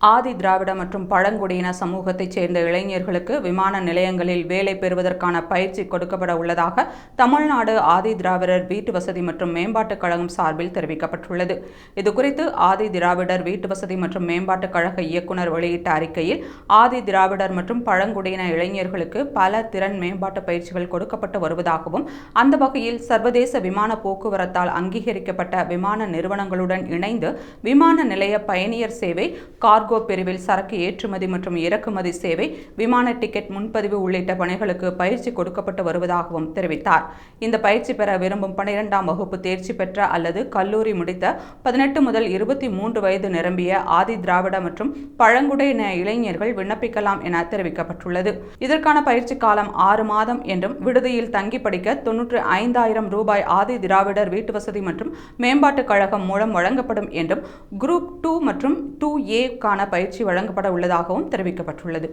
ஆதி திராவிட மற்றும் பழங்குடியின சமூகத்தைச் சேர்ந்த இளைஞர்களுக்கு விமான நிலையங்களில் வேலை பெறுவதற்கான பயிற்சி கொடுக்கப்பட உள்ளதாக தமிழ்நாடு ஆதி திராவிடர் வீட்டு வசதி மற்றும் மேம்பாட்டுக் கழகம் சார்பில் தெரிவிக்கப்பட்டுள்ளது. இதுகுறித்து ஆதி திராவிடர் வீட்டு வசதி மற்றும் மேம்பாட்டுக் கழக இயக்குநர் வெளியிட்ட அறிக்கையில் ஆதி திராவிடர் மற்றும் பழங்குடியின இளைஞர்களுக்கு பல திறன் மேம்பாட்டு பயிற்சிகள் கொடுக்கப்பட்டு வருவதாகவும் அந்த வகையில் சர்வதேச விமான போக்குவரத்தால் அங்கீகரிக்கப்பட்ட விமான நிறுவனங்களுடன் இணைந்து விமான நிலைய பயணியர் சேவை கார்கோ கார்கோ பிரிவில் சரக்கு ஏற்றுமதி மற்றும் இறக்குமதி சேவை விமான டிக்கெட் முன்பதிவு உள்ளிட்ட பணிகளுக்கு பயிற்சி கொடுக்கப்பட்டு வருவதாகவும் தெரிவித்தார். இந்த பயிற்சி பெற விரும்பும் பனிரெண்டாம் வகுப்பு தேர்ச்சி பெற்ற அல்லது கல்லூரி முடித்த பதினெட்டு முதல் இருபத்தி மூன்று வயது நிரம்பிய ஆதி திராவிட மற்றும் பழங்குடியின இளைஞர்கள் விண்ணப்பிக்கலாம் என தெரிவிக்கப்பட்டுள்ளது. இதற்கான பயிற்சி காலம் ஆறு மாதம் என்றும் விடுதியில் தங்கி படிக்க தொன்னூற்று ஐந்தாயிரம் ரூபாய் ஆதி திராவிடர் வீட்டு வசதி மற்றும் மேம்பாட்டுக் கழகம் மூலம் வழங்கப்படும் என்றும் குரூப் டூ மற்றும் டூ ஏக்கான பயிற்சி வழங்கப்பட உள்ளதாகவும் தெரிவிக்கப்பட்டுள்ளது.